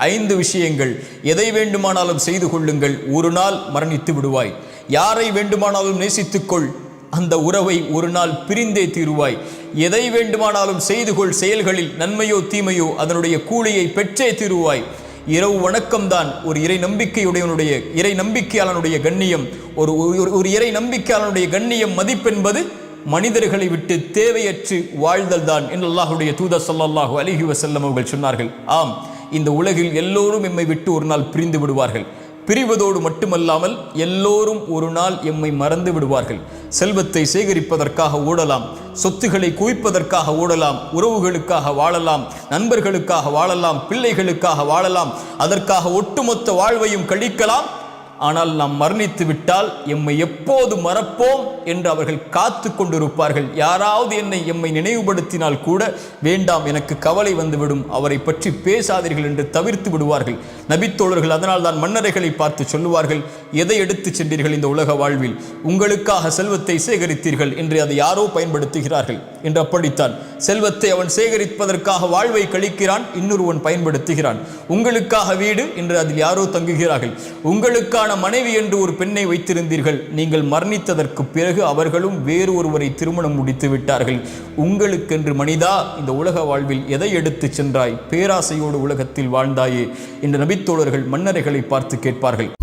ஐந்து விஷயங்கள். எதை வேண்டுமானாலும் செய்து கொள்ளுங்கள். ஒரு நாள் மரணித்து விடுவாய். யாரை வேண்டுமானாலும் நேசித்துக்கொள். அந்த உறவை ஒரு நாள் பிரிந்தே தீருவாய். எதை வேண்டுமானாலும் செய்து கொள். செயல்களில் நன்மையோ தீமையோ அதனுடைய கூலியை பெற்றே தீருவாய். இரவு வணக்கம்தான். ஒரு இறை நம்பிக்கையுடையவனுடைய இறை நம்பிக்கையாளனுடைய கண்ணியம். ஒரு ஒரு- ஒரு இறை நம்பிக்கையாளனுடைய கண்ணியம் மதிப்பென்பது மனிதர்களை விட்டு தேவையற்று வாழ்தல் தான் என்று அல்லாஹுடைய தூதர் ஸல்லல்லாஹு அலிஹி வசல்லம் அவர்கள் சொன்னார்கள். ஆம். இந்த உலகில் எல்லோரும் எம்மை விட்டு ஒரு நாள் பிரிந்து விடுவார்கள். பிரிவதோடு மட்டுமல்லாமல் எல்லோரும் ஒரு நாள் எம்மை மறந்து விடுவார்கள். செல்வத்தை சேகரிப்பதற்காக ஓடலாம். சொத்துக்களை குவிப்பதற்காக ஓடலாம். உறவுகளுக்காக வாழலாம். நண்பர்களுக்காக வாழலாம். பிள்ளைகளுக்காக வாழலாம். அதற்காக ஒட்டுமொத்த வாழ்வையும் கழிக்கலாம். ஆனால் நாம் மரணித்து விட்டால் எம்மை எப்போது மறப்போம் என்று அவர்கள் காத்து கொண்டிருப்பார்கள். யாராவது என்னை எம்மை நினைவுபடுத்தினால் கூட வேண்டாம் எனக்கு கவலை வந்துவிடும் அவரை பற்றி பேசாதீர்கள் என்று தவிர்த்து விடுவார்கள். நபித்தோழர்கள் அதனால் தான் மன்னரைகளை பார்த்து சொல்லுவார்கள் எதை எடுத்துச் சென்றீர்கள் இந்த உலக வாழ்வில்? உங்களுக்காக செல்வத்தை சேகரித்தீர்கள் என்று அதை யாரோ பயன்படுத்துகிறார்கள்? என்று அப்படித்தான். செல்வத்தை அவன் சேகரிப்பதற்காக வாழ்வை கழிக்கிறான் இன்னொருவன் பயன்படுத்துகிறான். உங்களுக்காக வீடு என்று அதில் யாரோ தங்குகிறார்கள். உங்களுக்கான மனைவி என்று ஒரு பெண்ணை வைத்திருந்தீர்கள். நீங்கள் மரணித்ததற்கு பிறகு அவர்களும் வேறு ஒருவரை திருமணம் முடித்து விட்டார்கள். உங்களுக்கென்று மனிதா இந்த உலக வாழ்வில் எதை எடுத்துச் சென்றாய்? பேராசையோடு உலகத்தில் வாழ்ந்தாயே என்று நபித்தோழர்கள் மன்னரைகளை பார்த்து கேட்பார்கள்.